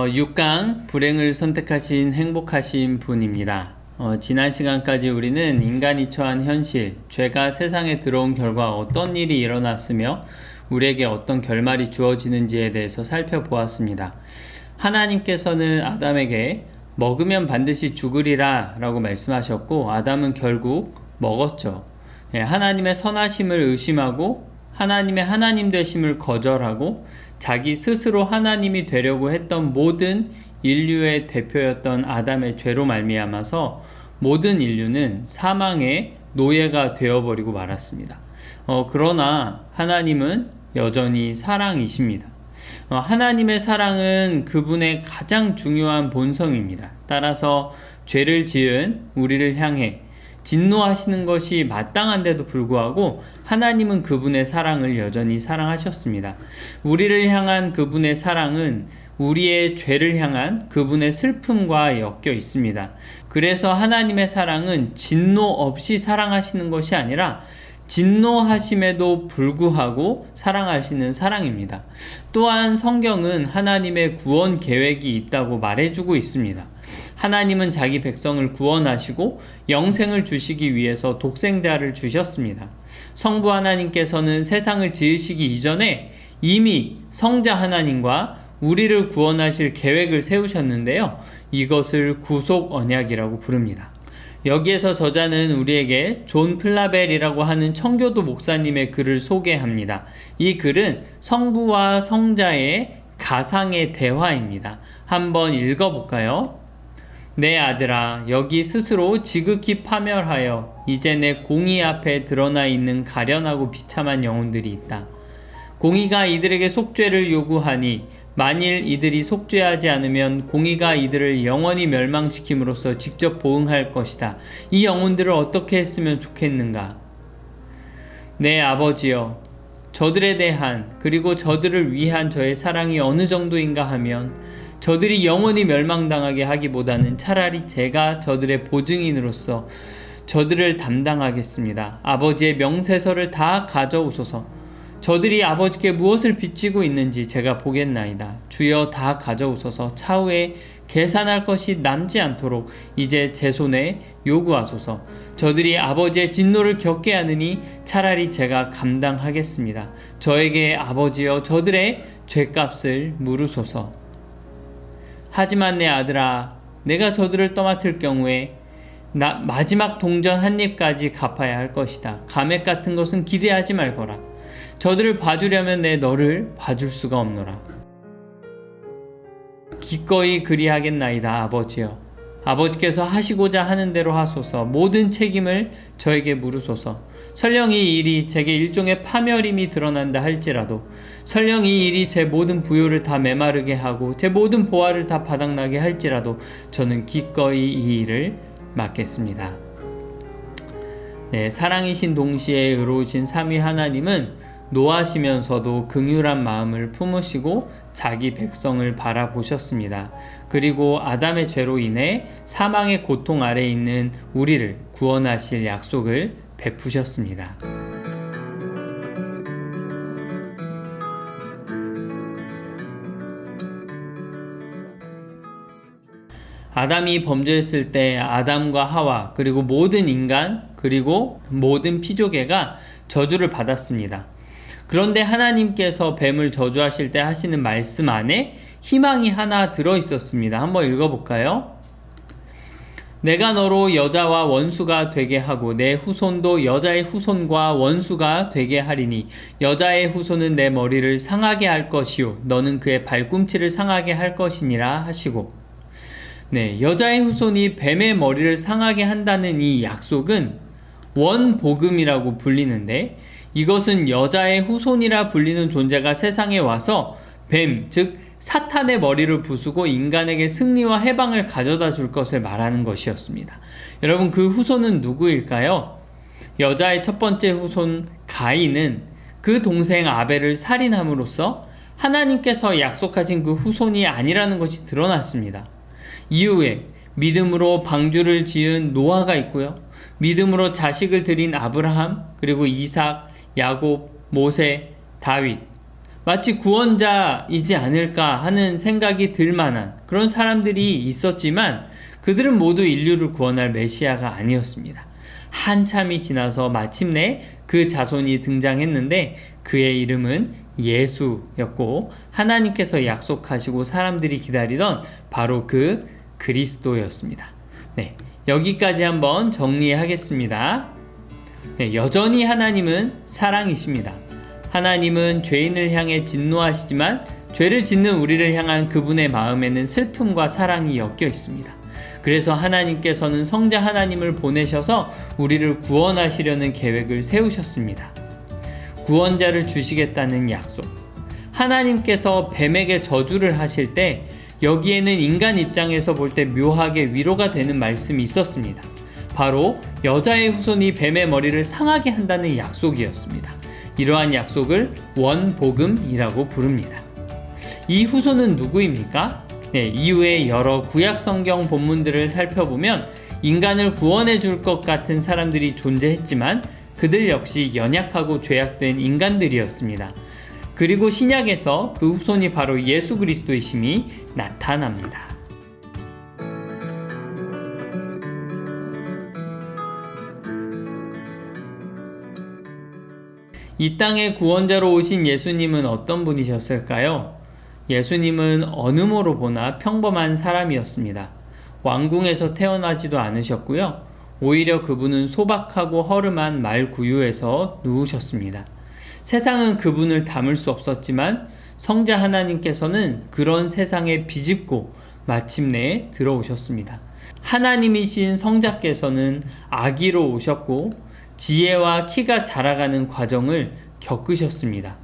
어, 6강 불행을 선택하신 행복하신 분입니다. 어, 지난 시간까지 우리는 인간이 처한 현실, 죄가 세상에 들어온 결과 어떤 일이 일어났으며 우리에게 어떤 결말이 주어지는지에 대해서 살펴보았습니다. 하나님께서는 아담에게 먹으면 반드시 죽으리라 라고 말씀하셨고 아담은 결국 먹었죠. 예, 하나님의 선하심을 의심하고 하나님의 하나님 되심을 거절하고 자기 스스로 하나님이 되려고 했던 모든 인류의 대표였던 아담의 죄로 말미암아서 모든 인류는 사망의 노예가 되어버리고 말았습니다. 어, 그러나 하나님은 여전히 사랑이십니다. 어, 하나님의 사랑은 그분의 가장 중요한 본성입니다. 따라서 죄를 지은 우리를 향해 진노하시는 것이 마땅한데도 불구하고 하나님은 그분의 사랑을 여전히 사랑하셨습니다. 우리를 향한 그분의 사랑은 우리의 죄를 향한 그분의 슬픔과 엮여 있습니다. 그래서 하나님의 사랑은 진노 없이 사랑하시는 것이 아니라 진노하심에도 불구하고 사랑하시는 사랑입니다. 또한 성경은 하나님의 구원 계획이 있다고 말해주고 있습니다. 하나님은 자기 백성을 구원하시고 영생을 주시기 위해서 독생자를 주셨습니다. 성부 하나님께서는 세상을 지으시기 이전에 이미 성자 하나님과 우리를 구원하실 계획을 세우셨는데요. 이것을 구속 언약이라고 부릅니다. 여기에서 저자는 우리에게 존 플라벨이라고 하는 청교도 목사님의 글을 소개합니다. 이 글은 성부와 성자의 가상의 대화입니다. 한번 읽어볼까요? 내 아들아, 여기 스스로 지극히 파멸하여 이제 내 공의 앞에 드러나 있는 가련하고 비참한 영혼들이 있다. 공의가 이들에게 속죄를 요구하니 만일 이들이 속죄하지 않으면 공의가 이들을 영원히 멸망시킴으로써 직접 보응할 것이다. 이 영혼들을 어떻게 했으면 좋겠는가? 내 아버지여, 저들에 대한 그리고 저들을 위한 저의 사랑이 어느 정도인가 하면 저들이 영원히 멸망당하게 하기보다는 차라리 제가 저들의 보증인으로서 저들을 담당하겠습니다. 아버지의 명세서를 다 가져오소서. 저들이 아버지께 무엇을 빚지고 있는지 제가 보겠나이다. 주여 다 가져오소서 차후에 계산할 것이 남지 않도록 이제 제 손에 요구하소서. 저들이 아버지의 진노를 겪게 하느니 차라리 제가 감당하겠습니다. 저에게 아버지여 저들의 죄값을 물으소서. 하지만 내 아들아, 내가 저들을 떠맡을 경우에 나 마지막 동전 한 입까지 갚아야 할 것이다. 감액 같은 것은 기대하지 말거라. 저들을 봐주려면 내 너를 봐줄 수가 없노라. 기꺼이 그리하겠나이다, 아버지여. 아버지께서 하시고자 하는 대로 하소서. 모든 책임을 저에게 물으소서. 설령 이 일이 제게 일종의 파멸임이 드러난다 할지라도, 설령 이 일이 제 모든 부요를 다 메마르게 하고, 제 모든 보화를 다 바닥나게 할지라도, 저는 기꺼이 이 일을 맡겠습니다. 네, 사랑이신 동시에 의로우신 삼위 하나님은 노하시면서도 긍휼한 마음을 품으시고 자기 백성을 바라보셨습니다. 그리고 아담의 죄로 인해 사망의 고통 아래 있는 우리를 구원하실 약속을 베푸셨습니다. 아담이 범죄했을 때 아담과 하와 그리고 모든 인간 그리고 모든 피조개가 저주를 받았습니다. 그런데 하나님께서 뱀을 저주하실 때 하시는 말씀 안에 희망이 하나 들어 있었습니다. 한번 읽어볼까요? 내가 너로 여자와 원수가 되게 하고 내 후손도 여자의 후손과 원수가 되게 하리니 여자의 후손은 내 머리를 상하게 할 것이요 너는 그의 발꿈치를 상하게 할 것이니라 하시고 네 여자의 후손이 뱀의 머리를 상하게 한다는 이 약속은 원복음이라고 불리는데 이것은 여자의 후손이라 불리는 존재가 세상에 와서 뱀, 즉 사탄의 머리를 부수고 인간에게 승리와 해방을 가져다 줄 것을 말하는 것이었습니다. 여러분 그 후손은 누구일까요? 여자의 첫 번째 후손 가인은 그 동생 아벨을 살인함으로써 하나님께서 약속하신 그 후손이 아니라는 것이 드러났습니다. 이후에 믿음으로 방주를 지은 노아가 있고요. 믿음으로 자식을 드린 아브라함, 그리고 이삭, 야곱, 모세, 다윗, 마치 구원자이지 않을까 하는 생각이 들 만한 그런 사람들이 있었지만 그들은 모두 인류를 구원할 메시아가 아니었습니다. 한참이 지나서 마침내 그 자손이 등장했는데 그의 이름은 예수였고 하나님께서 약속하시고 사람들이 기다리던 바로 그 그리스도였습니다. 네, 여기까지 한번 정리하겠습니다. 네, 여전히 하나님은 사랑이십니다. 하나님은 죄인을 향해 진노하시지만 죄를 짓는 우리를 향한 그분의 마음에는 슬픔과 사랑이 엮여 있습니다. 그래서 하나님께서는 성자 하나님을 보내셔서 우리를 구원하시려는 계획을 세우셨습니다. 구원자를 주시겠다는 약속. 하나님께서 뱀에게 저주를 하실 때 여기에는 인간 입장에서 볼 때 묘하게 위로가 되는 말씀이 있었습니다. 바로 여자의 후손이 뱀의 머리를 상하게 한다는 약속이었습니다. 이러한 약속을 원복음이라고 부릅니다. 이 후손은 누구입니까? 네, 이후에 여러 구약 성경 본문들을 살펴보면 인간을 구원해 줄 것 같은 사람들이 존재했지만 그들 역시 연약하고 죄악된 인간들이었습니다. 그리고 신약에서 그 후손이 바로 예수 그리스도이심이 나타납니다. 이 땅의 구원자로 오신 예수님은 어떤 분이셨을까요? 예수님은 어느 모로 보나 평범한 사람이었습니다. 왕궁에서 태어나지도 않으셨고요. 오히려 그분은 소박하고 허름한 말 구유에서 누우셨습니다. 세상은 그분을 담을 수 없었지만 성자 하나님께서는 그런 세상에 비집고 마침내 들어오셨습니다. 하나님이신 성자께서는 아기로 오셨고 지혜와 키가 자라가는 과정을 겪으셨습니다.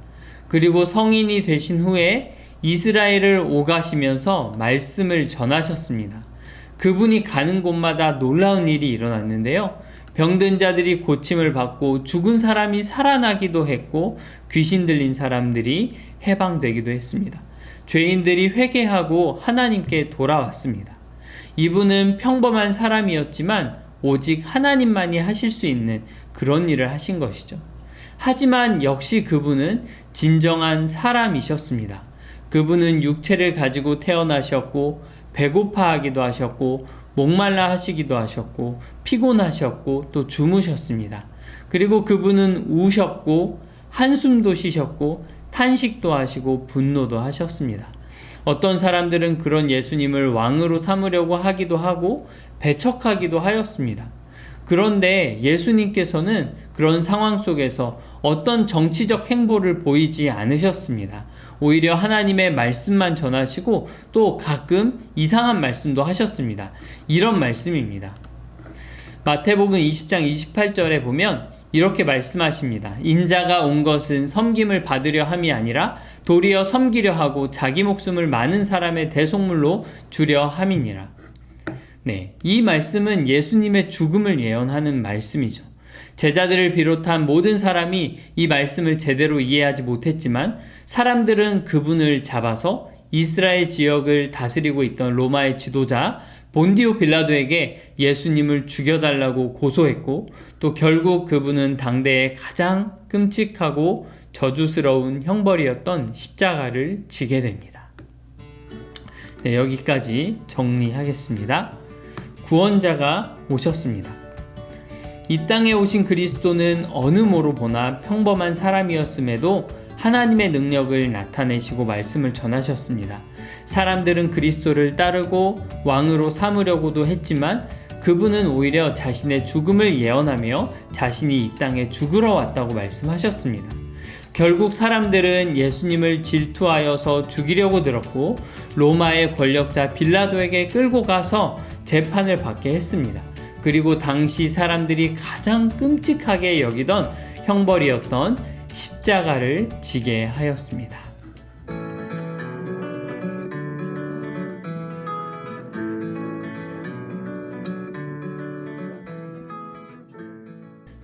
그리고 성인이 되신 후에 이스라엘을 오가시면서 말씀을 전하셨습니다. 그분이 가는 곳마다 놀라운 일이 일어났는데요. 병든 자들이 고침을 받고 죽은 사람이 살아나기도 했고 귀신 들린 사람들이 해방되기도 했습니다. 죄인들이 회개하고 하나님께 돌아왔습니다. 이분은 평범한 사람이었지만 오직 하나님만이 하실 수 있는 그런 일을 하신 것이죠. 하지만 역시 그분은 진정한 사람이셨습니다. 그분은 육체를 가지고 태어나셨고 배고파하기도 하셨고 목말라 하시기도 하셨고 피곤하셨고 또 주무셨습니다. 그리고 그분은 우셨고 한숨도 쉬셨고 탄식도 하시고 분노도 하셨습니다. 어떤 사람들은 그런 예수님을 왕으로 삼으려고 하기도 하고 배척하기도 하였습니다. 그런데 예수님께서는 그런 상황 속에서 어떤 정치적 행보를 보이지 않으셨습니다. 오히려 하나님의 말씀만 전하시고 또 가끔 이상한 말씀도 하셨습니다. 이런 말씀입니다. 마태복음 20장 28절에 보면 이렇게 말씀하십니다. 인자가 온 것은 섬김을 받으려 함이 아니라 도리어 섬기려 하고 자기 목숨을 많은 사람의 대속물로 주려 함이니라. 네, 이 말씀은 예수님의 죽음을 예언하는 말씀이죠. 제자들을 비롯한 모든 사람이 이 말씀을 제대로 이해하지 못했지만 사람들은 그분을 잡아서 이스라엘 지역을 다스리고 있던 로마의 지도자 본디오 빌라도에게 예수님을 죽여달라고 고소했고 또 결국 그분은 당대의 가장 끔찍하고 저주스러운 형벌이었던 십자가를 지게 됩니다. 네, 여기까지 정리하겠습니다. 구원자가 오셨습니다. 이 땅에 오신 그리스도는 어느 모로 보나 평범한 사람이었음에도 하나님의 능력을 나타내시고 말씀을 전하셨습니다. 사람들은 그리스도를 따르고 왕으로 삼으려고도 했지만 그분은 오히려 자신의 죽음을 예언하며 자신이 이 땅에 죽으러 왔다고 말씀하셨습니다. 결국 사람들은 예수님을 질투하여서 죽이려고 들었고 로마의 권력자 빌라도에게 끌고 가서 재판을 받게 했습니다. 그리고 당시 사람들이 가장 끔찍하게 여기던 형벌이었던 십자가를 지게 하였습니다.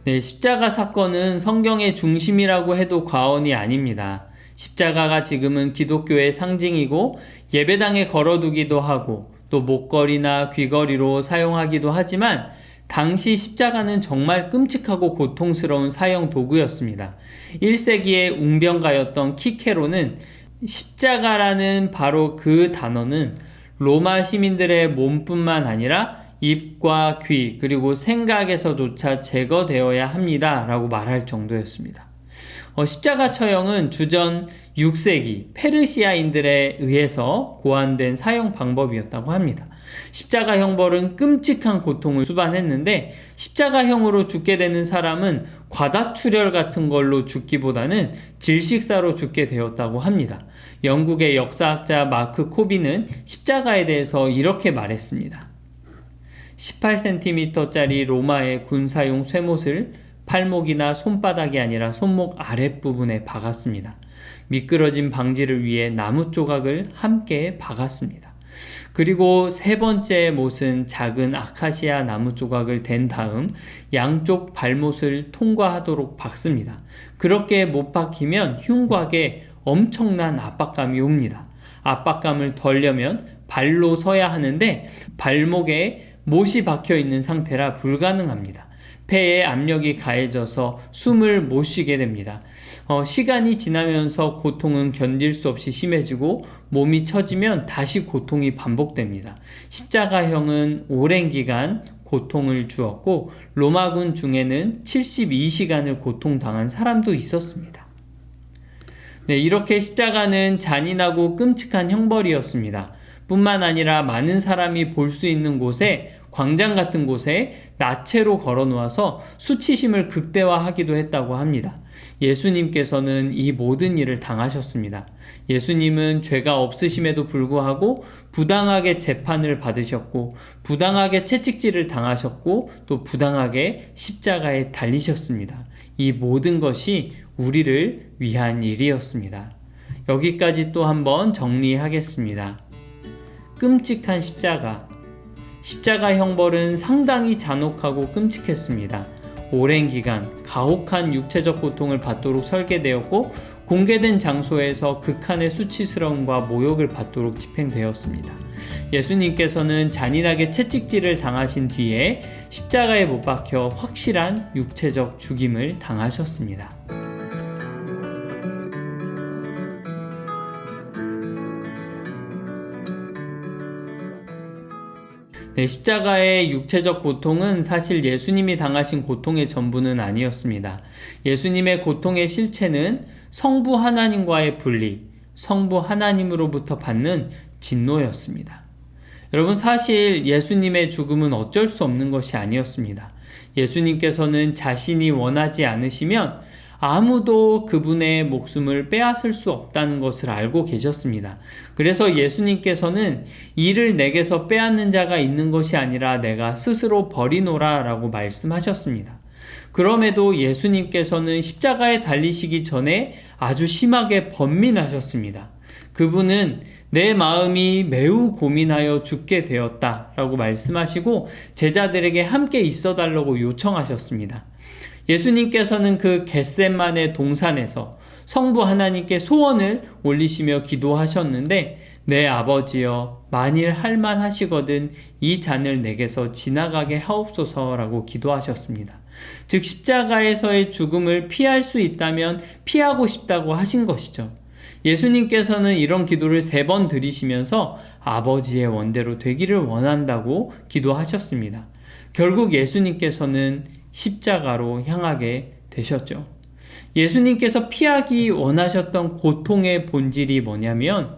네, 십자가 사건은 성경의 중심이라고 해도 과언이 아닙니다. 십자가가 지금은 기독교의 상징이고 예배당에 걸어두기도 하고 또 목걸이나 귀걸이로 사용하기도 하지만 당시 십자가는 정말 끔찍하고 고통스러운 사형 도구였습니다. 1세기의 웅변가였던 키케로는 십자가라는 바로 그 단어는 로마 시민들의 몸뿐만 아니라 입과 귀 그리고 생각에서조차 제거되어야 합니다. 라고 말할 정도였습니다. 어, 십자가 처형은 주전 6세기 페르시아인들에 의해서 고안된 사형 방법이었다고 합니다. 십자가 형벌은 끔찍한 고통을 수반했는데 십자가형으로 죽게 되는 사람은 과다출혈 같은 걸로 죽기보다는 질식사로 죽게 되었다고 합니다. 영국의 역사학자 마크 코비는 십자가에 대해서 이렇게 말했습니다. 18cm짜리 로마의 군사용 쇠못을 팔목이나 손바닥이 아니라 손목 아랫부분에 박았습니다. 미끄러진 방지를 위해 나무 조각을 함께 박았습니다. 그리고 세 번째 못은 작은 아카시아 나무 조각을 댄 다음 양쪽 발못을 통과하도록 박습니다. 그렇게 못 박히면 흉곽에 엄청난 압박감이 옵니다. 압박감을 덜려면 발로 서야 하는데 발목에 못이 박혀 있는 상태라 불가능합니다. 폐에 압력이 가해져서 숨을 못 쉬게 됩니다. 어, 시간이 지나면서 고통은 견딜 수 없이 심해지고 몸이 처지면 다시 고통이 반복됩니다. 십자가형은 오랜 기간 고통을 주었고 로마군 중에는 72시간을 고통당한 사람도 있었습니다. 네, 이렇게 십자가는 잔인하고 끔찍한 형벌이었습니다. 뿐만 아니라 많은 사람이 볼 수 있는 곳에 광장 같은 곳에 나체로 걸어 놓아서 수치심을 극대화하기도 했다고 합니다. 예수님께서는 이 모든 일을 당하셨습니다. 예수님은 죄가 없으심에도 불구하고 부당하게 재판을 받으셨고, 부당하게 채찍질을 당하셨고, 또 부당하게 십자가에 달리셨습니다. 이 모든 것이 우리를 위한 일이었습니다. 여기까지 또 한번 정리하겠습니다. 끔찍한 십자가. 십자가 형벌은 상당히 잔혹하고 끔찍했습니다. 오랜 기간 가혹한 육체적 고통을 받도록 설계되었고 공개된 장소에서 극한의 수치스러움과 모욕을 받도록 집행되었습니다. 예수님께서는 잔인하게 채찍질을 당하신 뒤에 십자가에 못 박혀 확실한 육체적 죽임을 당하셨습니다. 네, 십자가의 육체적 고통은 사실 예수님이 당하신 고통의 전부는 아니었습니다. 예수님의 고통의 실체는 성부 하나님과의 분리, 성부 하나님으로부터 받는 진노였습니다. 여러분, 사실 예수님의 죽음은 어쩔 수 없는 것이 아니었습니다. 예수님께서는 자신이 원하지 않으시면 아무도 그분의 목숨을 빼앗을 수 없다는 것을 알고 계셨습니다. 그래서 예수님께서는 이를 내게서 빼앗는 자가 있는 것이 아니라 내가 스스로 버리노라 라고 말씀하셨습니다. 그럼에도 예수님께서는 십자가에 달리시기 전에 아주 심하게 번민하셨습니다. 그분은 내 마음이 매우 고민하여 죽게 되었다 라고 말씀하시고 제자들에게 함께 있어 달라고 요청하셨습니다. 예수님께서는 그 겟셋만의 동산에서 성부 하나님께 소원을 올리시며 기도하셨는데 내 아버지여 만일 할만 하시거든 이 잔을 내게서 지나가게 하옵소서라고 기도하셨습니다. 즉 십자가에서의 죽음을 피할 수 있다면 피하고 싶다고 하신 것이죠. 예수님께서는 이런 기도를 세 번 드리시면서 아버지의 원대로 되기를 원한다고 기도하셨습니다. 결국 예수님께서는 십자가로 향하게 되셨죠. 예수님께서 피하기 원하셨던 고통의 본질이 뭐냐면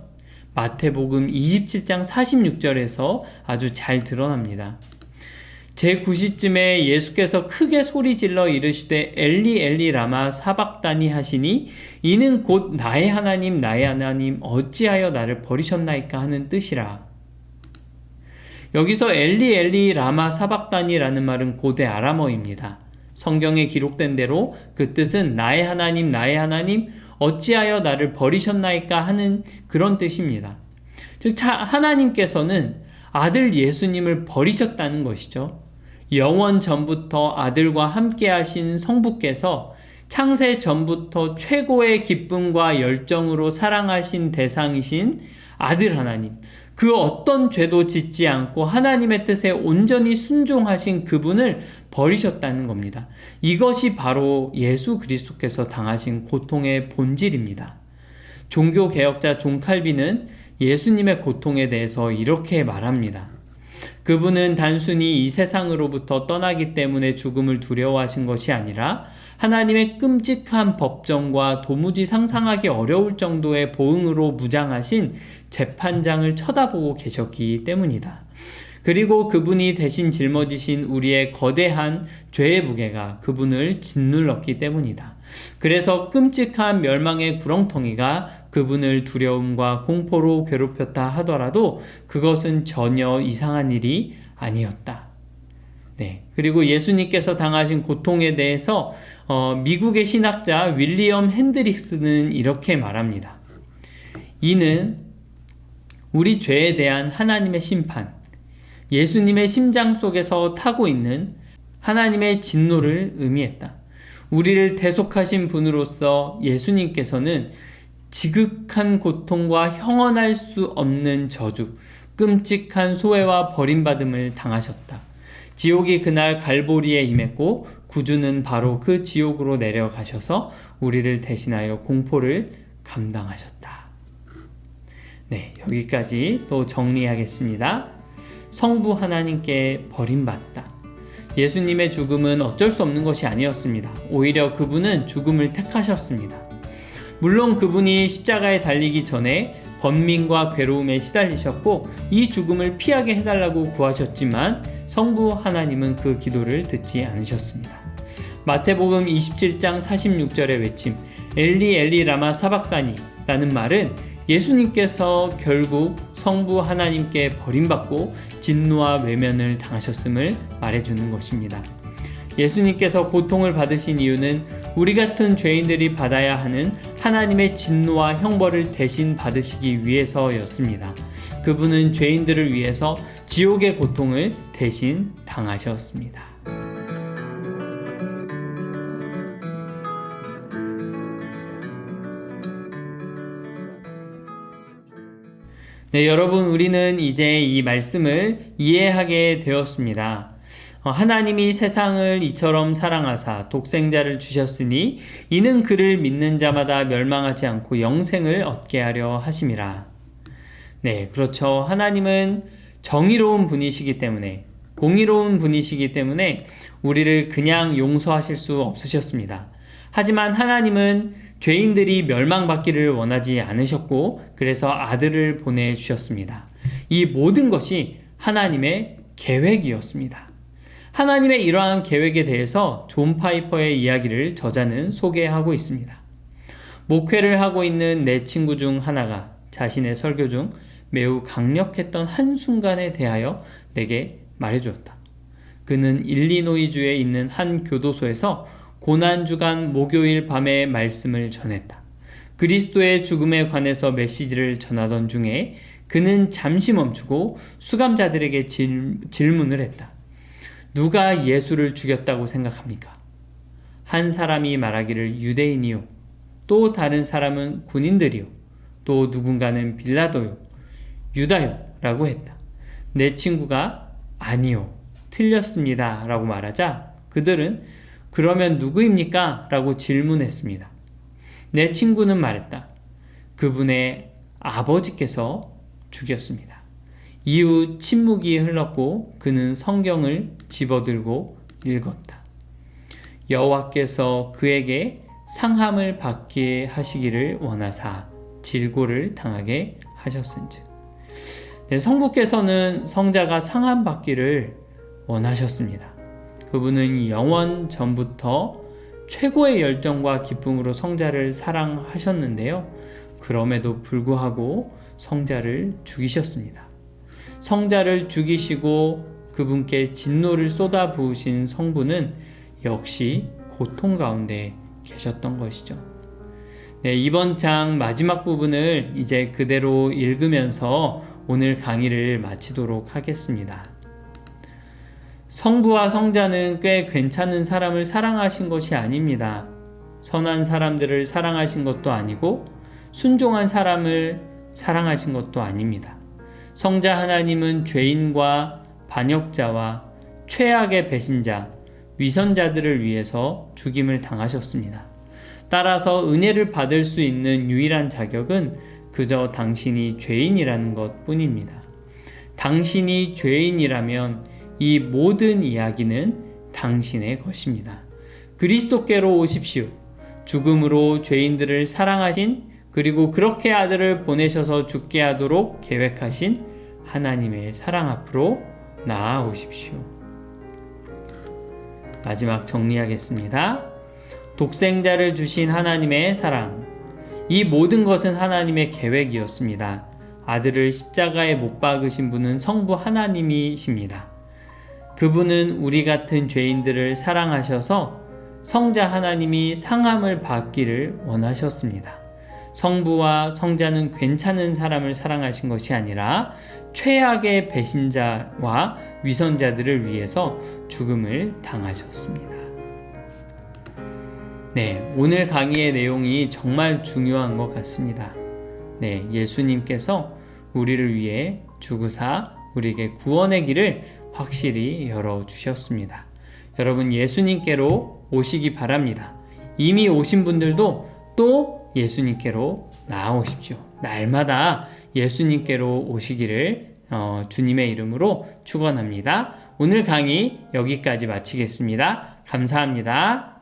마태복음 27장 46절에서 아주 잘 드러납니다. 제9시쯤에 예수께서 크게 소리 질러 이르시되 엘리 엘리 라마 사박다니 하시니 이는 곧 나의 하나님 나의 하나님 어찌하여 나를 버리셨나이까 하는 뜻이라. 여기서 엘리 엘리 라마 사박단이라는 말은 고대 아람어입니다. 성경에 기록된 대로 그 뜻은 나의 하나님 나의 하나님 어찌하여 나를 버리셨나이까 하는 그런 뜻입니다. 즉 하나님께서는 아들 예수님을 버리셨다는 것이죠. 영원 전부터 아들과 함께 하신 성부께서 창세 전부터 최고의 기쁨과 열정으로 사랑하신 대상이신 아들 하나님, 그 어떤 죄도 짓지 않고 하나님의 뜻에 온전히 순종하신 그분을 버리셨다는 겁니다. 이것이 바로 예수 그리스도께서 당하신 고통의 본질입니다. 종교 개혁자 존 칼빈은 예수님의 고통에 대해서 이렇게 말합니다. 그분은 단순히 이 세상으로부터 떠나기 때문에 죽음을 두려워하신 것이 아니라 하나님의 끔찍한 법정과 도무지 상상하기 어려울 정도의 보응으로 무장하신 재판장을 쳐다보고 계셨기 때문이다. 그리고 그분이 대신 짊어지신 우리의 거대한 죄의 무게가 그분을 짓눌렀기 때문이다. 그래서 끔찍한 멸망의 구렁텅이가 그분을 두려움과 공포로 괴롭혔다 하더라도 그것은 전혀 이상한 일이 아니었다. 네. 그리고 예수님께서 당하신 고통에 대해서 어, 미국의 신학자 윌리엄 핸드릭스는 이렇게 말합니다. 이는 우리 죄에 대한 하나님의 심판, 예수님의 심장 속에서 타고 있는 하나님의 진노를 의미했다. 우리를 대속하신 분으로서 예수님께서는 지극한 고통과 형언할 수 없는 저주, 끔찍한 소외와 버림받음을 당하셨다. 지옥이 그날 갈보리에 임했고 구주는 바로 그 지옥으로 내려가셔서 우리를 대신하여 공포를 감당하셨다. 네, 여기까지 또 정리하겠습니다. 성부 하나님께 버림받다. 예수님의 죽음은 어쩔 수 없는 것이 아니었습니다. 오히려 그분은 죽음을 택하셨습니다. 물론 그분이 십자가에 달리기 전에 번민과 괴로움에 시달리셨고 이 죽음을 피하게 해달라고 구하셨지만 성부 하나님은 그 기도를 듣지 않으셨습니다. 마태복음 27장 46절의 외침 엘리 엘리 라마 사박다니 라는 말은 예수님께서 결국 성부 하나님께 버림받고 진노와 외면을 당하셨음을 말해주는 것입니다. 예수님께서 고통을 받으신 이유는 우리 같은 죄인들이 받아야 하는 하나님의 진노와 형벌을 대신 받으시기 위해서였습니다. 그분은 죄인들을 위해서 지옥의 고통을 대신 당하셨습니다. 네, 여러분, 우리는 이제 이 말씀을 이해하게 되었습니다. 어, 하나님이 세상을 이처럼 사랑하사 독생자를 주셨으니 이는 그를 믿는 자마다 멸망하지 않고 영생을 얻게 하려 하심이라. 네, 그렇죠. 하나님은 정의로운 분이시기 때문에 공의로운 분이시기 때문에 우리를 그냥 용서하실 수 없으셨습니다. 하지만 하나님은 죄인들이 멸망받기를 원하지 않으셨고 그래서 아들을 보내주셨습니다. 이 모든 것이 하나님의 계획이었습니다. 하나님의 이러한 계획에 대해서 존 파이퍼의 이야기를 저자는 소개하고 있습니다. 목회를 하고 있는 내 친구 중 하나가 자신의 설교 중 매우 강력했던 한순간에 대하여 내게 말해주었다. 그는 일리노이주에 있는 한 교도소에서 고난주간 목요일 밤에 말씀을 전했다. 그리스도의 죽음에 관해서 메시지를 전하던 중에 그는 잠시 멈추고 수감자들에게 질, 질문을 했다. 누가 예수를 죽였다고 생각합니까? 한 사람이 말하기를 유대인이요. 또 다른 사람은 군인들이요. 또 누군가는 빌라도요. 유다요. 라고 했다. 내 친구가 아니요. 틀렸습니다. 라고 말하자 그들은 그러면 누구입니까? 라고 질문했습니다. 내 친구는 말했다. 그분의 아버지께서 죽였습니다. 이후 침묵이 흘렀고 그는 성경을 집어들고 읽었다. 여호와께서 그에게 상함을 받게 하시기를 원하사 질고를 당하게 하셨은즉. 네, 성부께서는 성자가 상함 받기를 원하셨습니다. 그분은 영원 전부터 최고의 열정과 기쁨으로 성자를 사랑하셨는데요. 그럼에도 불구하고 성자를 죽이셨습니다. 성자를 죽이시고 그분께 진노를 쏟아 부으신 성부는 역시 고통 가운데 계셨던 것이죠. 네, 이번 장 마지막 부분을 이제 그대로 읽으면서 오늘 강의를 마치도록 하겠습니다. 성부와 성자는 꽤 괜찮은 사람을 사랑하신 것이 아닙니다. 선한 사람들을 사랑하신 것도 아니고 순종한 사람을 사랑하신 것도 아닙니다. 성자 하나님은 죄인과 반역자와 최악의 배신자, 위선자들을 위해서 죽임을 당하셨습니다. 따라서 은혜를 받을 수 있는 유일한 자격은 그저 당신이 죄인이라는 것 뿐입니다. 당신이 죄인이라면 이 모든 이야기는 당신의 것입니다. 그리스도께로 오십시오. 죽음으로 죄인들을 사랑하신 그리고 그렇게 아들을 보내셔서 죽게 하도록 계획하신 하나님의 사랑 앞으로 나아오십시오. 마지막 정리하겠습니다. 독생자를 주신 하나님의 사랑. 이 모든 것은 하나님의 계획이었습니다. 아들을 십자가에 못 박으신 분은 성부 하나님이십니다. 그분은 우리 같은 죄인들을 사랑하셔서 성자 하나님이 상함을 받기를 원하셨습니다. 성부와 성자는 괜찮은 사람을 사랑하신 것이 아니라 최악의 배신자와 위선자들을 위해서 죽음을 당하셨습니다. 네, 오늘 강의의 내용이 정말 중요한 것 같습니다. 네, 예수님께서 우리를 위해 죽으사 우리에게 구원의 길을 확실히 열어 주셨습니다. 여러분, 예수님께로 오시기 바랍니다. 이미 오신 분들도 또 예수님께로 나아오십시오. 날마다 예수님께로 오시기를 어, 주님의 이름으로 축원합니다. 오늘 강의 여기까지 마치겠습니다. 감사합니다.